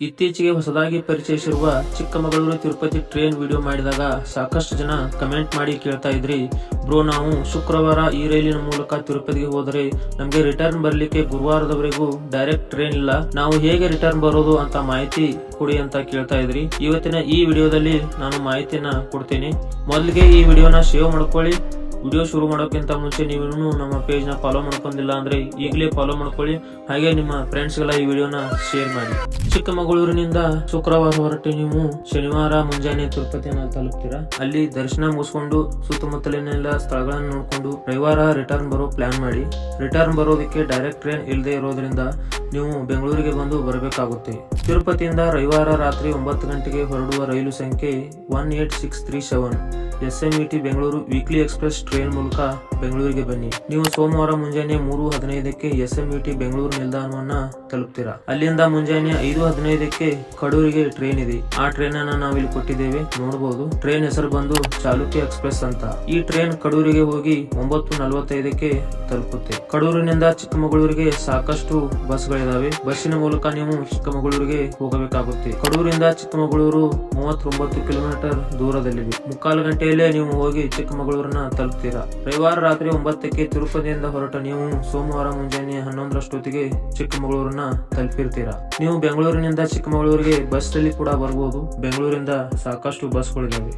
ಇತ್ತೀಚೆಗೆ ಹೊಸದಾಗಿ ಪರಿಚಯಿಸಿರುವ ಚಿಕ್ಕಮಗಳೂರು ತಿರುಪತಿ ಟ್ರೈನ್ ವಿಡಿಯೋ ಮಾಡಿದಾಗ ಸಾಕಷ್ಟು ಜನ ಕಮೆಂಟ್ ಮಾಡಿ ಕೇಳ್ತಾ ಇದ್ರಿ, ಬ್ರೋ, ನಾವು ಶುಕ್ರವಾರ ಈ ರೈಲಿನ ಮೂಲಕ ತಿರುಪತಿಗೆ ಹೋದರೆ ನಮಗೆ ರಿಟರ್ನ್ ಬರಲಿಕ್ಕೆ ಗುರುವಾರದವರೆಗೂ ಡೈರೆಕ್ಟ್ ಟ್ರೈನ್ ಇಲ್ಲ. ನಾವು ಹೇಗೆ ರಿಟರ್ನ್ ಬರೋದು ಅಂತ ಮಾಹಿತಿ ಕೊಡಿ ಅಂತ ಕೇಳ್ತಾ ಇದ್ರಿ. ಇವತ್ತಿನ ಈ ವಿಡಿಯೋದಲ್ಲಿ ನಾನು ಮಾಹಿತಿಯನ್ನ ಕೊಡ್ತೀನಿ. ಮೊದಲಿಗೆ ಈ ವಿಡಿಯೋನ ಸೇವ್ ಮಾಡ್ಕೊಳ್ಳಿ. ವಿಡಿಯೋ ಶುರು ಮಾಡೋಕ್ಕಿಂತ ಮುಂಚೆ ನೀವು ನಮ್ಮ ಪೇಜ್ನ ಫಾಲೋ ಮಾಡ್ಕೊಂಡಿಲ್ಲ ಅಂದ್ರೆ ಈಗಲೇ ಫಾಲೋ ಮಾಡ್ಕೊಳ್ಳಿ. ಹಾಗೆ ನಿಮ್ಮ ಫ್ರೆಂಡ್ಸ್ಗೆಲ್ಲ ಈ ವಿಡಿಯೋನ ಶೇರ್ ಮಾಡಿ. ಚಿಕ್ಕಮಗಳೂರಿನಿಂದ ಶುಕ್ರವಾರ ಹೊರಟು ನೀವು ಶನಿವಾರ ಮುಂಜಾನೆ ತಿರುಪತಿಯನ್ನ ತಲುಪ್ತೀರಾ? ಅಲ್ಲಿ ದರ್ಶನ ಮುಗಿಸ್ಕೊಂಡು ಸುತ್ತಮುತ್ತಲಿನೆಲ್ಲ ಸ್ಥಳಗಳನ್ನು ನೋಡ್ಕೊಂಡು ರವಿವಾರ ರಿಟರ್ನ್ ಬರೋ ಪ್ಲಾನ್ ಮಾಡಿ. ರಿಟರ್ನ್ ಬರೋದಕ್ಕೆ ಡೈರೆಕ್ಟ್ ಟ್ರೈನ್ ಇಲ್ಲದೆ ಇರೋದ್ರಿಂದ ನೀವು ಬೆಂಗಳೂರಿಗೆ ಬಂದು ಬರಬೇಕಾಗುತ್ತೆ. ತಿರುಪತಿಯಿಂದ ರವಿವಾರ ರಾತ್ರಿ ಒಂಬತ್ತು ಗಂಟೆಗೆ ಹೊರಡುವ ರೈಲು ಸಂಖ್ಯೆ one eight six three seven S M E T Bengaluru weekly express train ಮೂಲಕ ಬೆಂಗಳೂರಿಗೆ ಬನ್ನಿ. ನೀವು ಸೋಮವಾರ ಮುಂಜಾನೆ ಮೂರು ಹದಿನೈದಕ್ಕೆ ಎಸ್ ಎಂ ಟಿ ಬೆಂಗಳೂರು ನಿಲ್ದಾಣವನ್ನ ತಲುಪ್ತೀರಾ? ಅಲ್ಲಿಂದ ಮುಂಜಾನೆ ಐದು ಹದಿನೈದಕ್ಕೆ ಕಡೂರಿಗೆ ಟ್ರೈನ್ ಇದೆ. ಆ ಟ್ರೈನ್ ಅನ್ನ ಇಲ್ಲಿ ಕೊಟ್ಟಿದ್ದೇವೆ. ನೋಡಬಹುದು ಟ್ರೈನ್ ಹೆಸರು ಬಂದು ಚಾಲುಕ್ಯ ಎಕ್ಸ್ಪ್ರೆಸ್ ಅಂತ. ಈ ಟ್ರೈನ್ ಕಡೂರಿಗೆ ಹೋಗಿ ಒಂಬತ್ತು ನಲವತ್ತೈದಕ್ಕೆ ತಲುಪುತ್ತೆ. ಕಡೂರಿನಿಂದ ಚಿಕ್ಕಮಗಳೂರಿಗೆ ಸಾಕಷ್ಟು ಬಸ್ಗಳಿದಾವೆ. ಬಸ್ಸಿನ ಮೂಲಕ ನೀವು ಚಿಕ್ಕಮಗಳೂರಿಗೆ ಹೋಗಬೇಕಾಗುತ್ತೆ. ಕಡೂರಿಂದ ಚಿಕ್ಕಮಗಳೂರು ಮೂವತ್ತೊಂಬತ್ತು ಕಿಲೋಮೀಟರ್ ದೂರದಲ್ಲಿದೆ. ಮುಕ್ಕಾಲು ಗಂಟೆಯಲ್ಲೇ ನೀವು ಹೋಗಿ ಚಿಕ್ಕಮಗಳೂರನ್ನ ತಲುಪ್ತೀರಾ? ರವಿವಾರ ರಾತ್ರಿ ಒಂಬತ್ತಕ್ಕೆ ತಿರುಪತಿಯಿಂದ ಹೊರಟ ನೀವು ಸೋಮವಾರ ಮುಂಜಾನೆ ಹನ್ನೊಂದರಷ್ಟೊತ್ತಿಗೆ ಚಿಕ್ಕಮಗಳೂರನ್ನ ತಲುಪಿರ್ತೀರಾ? ನೀವು ಬೆಂಗಳೂರಿನಿಂದ ಚಿಕ್ಕಮಗಳೂರಿಗೆ ಬಸ್ ಅಲ್ಲಿ ಕೂಡ ಬರ್ಬೋದು. ಬೆಂಗಳೂರಿಂದ ಸಾಕಷ್ಟು ಬಸ್ಗಳಿದಾವೆ.